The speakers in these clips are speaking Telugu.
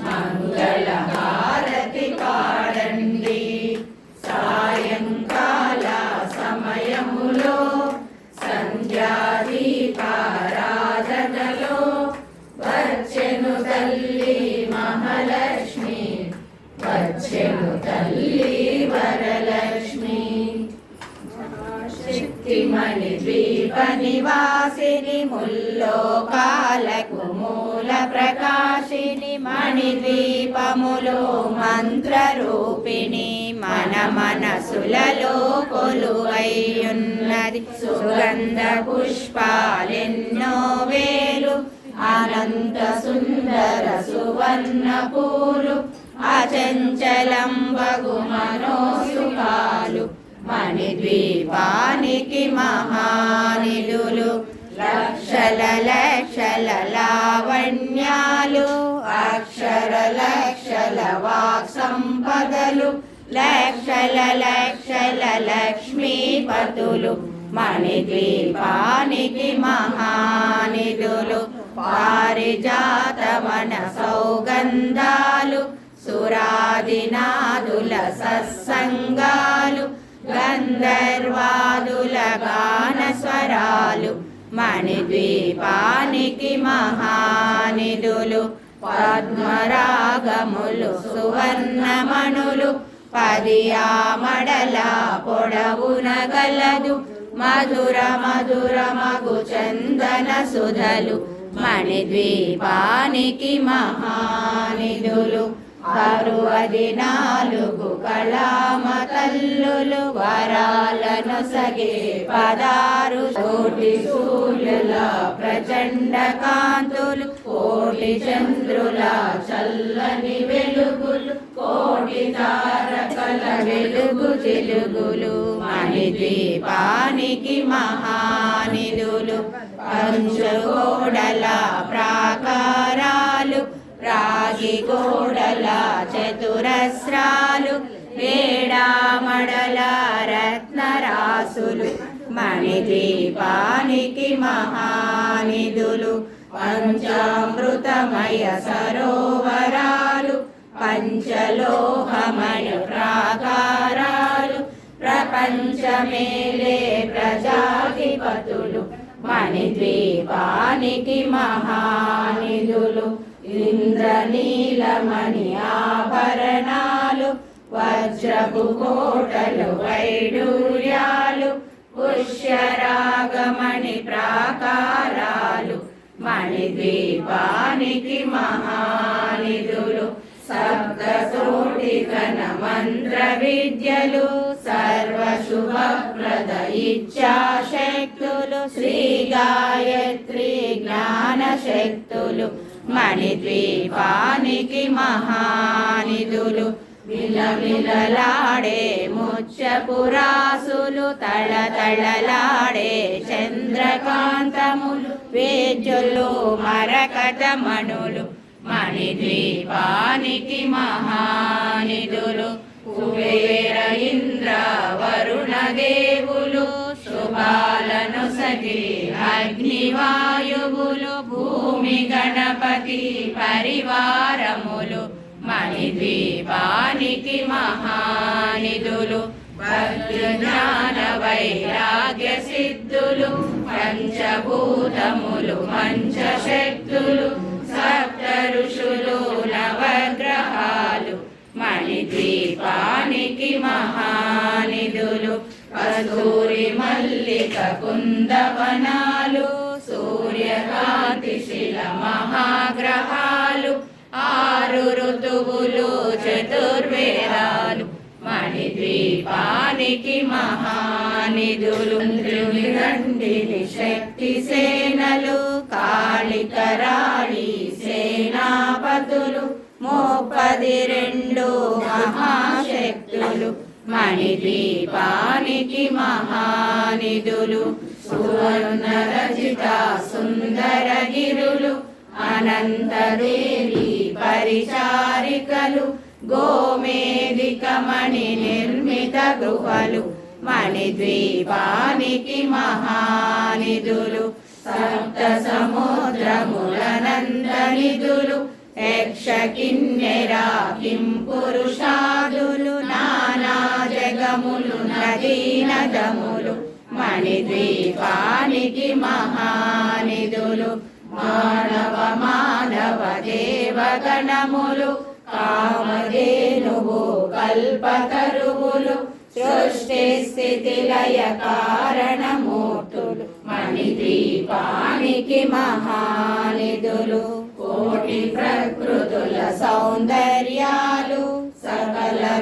మంగళ హారతి పాడండి సాయంకాల సమయములో సంధ్యాదీపారాధనలో వచ్చెను తల్లి మహాలక్ష్మి వచ్చెను తల్లి శక్తిమణి ద్వీప నివాసిని ముల్లోకాలకు మూల ప్రకాశిని మణి ద్వీపములో మంత్ర రూపిణి మన మనసులలో కొలువైయున్నది సుగంధ పుష్పాలెన్నో వేలు అనంత సుందర సువర్ణ పూలు అచంచలం బగు మనో మణిద్వీపానికి మహానిధులు లక్షల లక్షల లావణ్యాలు. అక్షర లక్షల వాక్ సంపదలు లక్షల లక్షల లక్ష్మీపతులు. మణిద్వీపానికి మహానిధులు పారిజాతమన సౌగంధాలు. సురాదినాదుల సత్సంగాలు. గంధర్వాదుల గాన స్వరాలు మణిద్వీపానికి మహానిధులు పద్మరాగములు సువర్ణమణులు పది ఆమడల పొడవున గలదు మధుర మధుర మగు చందన సుధలు మణిద్వీపానికి మహానిధులు. అరువది నాలుగు కళామ తల్లులు వరాలను సగే పదారు కోటి సూర్యుల ప్రచండ కాంతులు కోటి చంద్రుల చల్లని వెలుగులు కోటి తారకల వెలుగు చెలుగులు చిలుగులు మణిద్వీపానికి మహానిధులు పంచకోడల ప్రాకారాలు గోడల చతురస్రాలు వేడామడల రత్నరాసులు మణిదీపానికి మహానిధులు పంచామృతమయ సరోవరాలు పంచలోహమయ ప్రాకారాలు ప్రపంచమేలే ప్రజాధిపతులు మణిద్వీపానికి మహానిధులు ఇంద్రనీలమణి ఆభరణాలు వజ్రపు కోటలు వైడూర్యాలు పుష్యరాగమణి ప్రాకారాలు మణిద్వీపానికి మహానిధులు సప్తకోటి ఘన మంత్ర విద్యలు సర్వశుభప్రద ఇచ్చాశక్తులు శ్రీ గాయత్రి జ్ఞాన శక్తులు మణిద్వీపానికి మహానిధులు. విలవిలలాడే ముచ్చపురాసులు తళతళలాడే చంద్రకాంతములు వేద్యులు మరకట మణులు మణిద్వీపానికి మహానిధులు కుబేర ఇంద్ర వరుణ దేవులు శుభాలను సగి అగ్నివాయువులు భూమి గణపతి పరివారములు మణిద్వీపానికి మహానిధులు జ్ఞాన వైరాగ్య సిద్ధులు పంచభూతములు పంచశక్తులు సప్త ఋషులు నవగ్రహాలు మణిద్వీపానికి మహానిధులు కస్తూరి మల్లిక కుందవనాలు మహాగ్రహాలు ఆరు ఋతువులు చతుర్వేదాలు మణిద్వీపానికి మహానిధులు శక్తి సేనలు కాళికరాళి సేనాపతులు ముప్పది రెండు మహాశక్తులు. మణిద్వీపానికి మహానిధులు సువర్ణ రచిత సుందర గిరులు అనంతదేవి పరిచారికలు గోమేదికమణి నిర్మిత గృహలు మణిద్వీపానికి మహానిధులు సప్త సముద్రములనంద నిధులు యక్ష కిన్నెరా కిం పురుషాదులు జగములు నదీ నదములు మణిద్వీపానికి మహానిధులు మానవ మానవ దేవగణములు కామధేనువు కల్పతరువులు సృష్టి స్థితి లయ కారణమూర్తులు మణిద్వీపానికి మహానిధులు కోటి ప్రకృతుల సౌందర్యాలు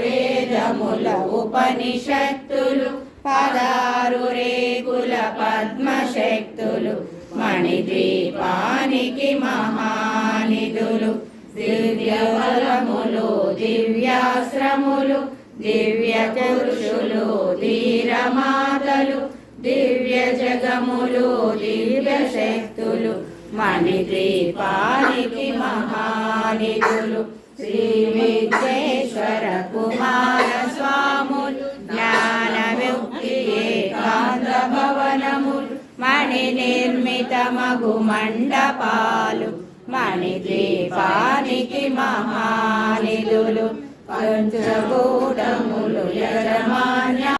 వేదముల ఉపనిషత్తులు పదారు రేగుల పద్మశక్తులు మణిద్వీపానికి మహానిధులు దివ్యబలములు దివ్యాశ్రములు దివ్య పురుషులు ధీరమాతలు దివ్య జగములు దివ్య శక్తులు మణిద్వీపానికి మహానిధులు. శ్రీ విద్యేశ్వర కుమార స్వాములు జ్ఞాన వ్యక్తి ఏకాంత భవనములు మణి నిర్మిత మగు మండపాలు మణి దీపానికి మహానిధులు పంచగూడములు యజమాన్య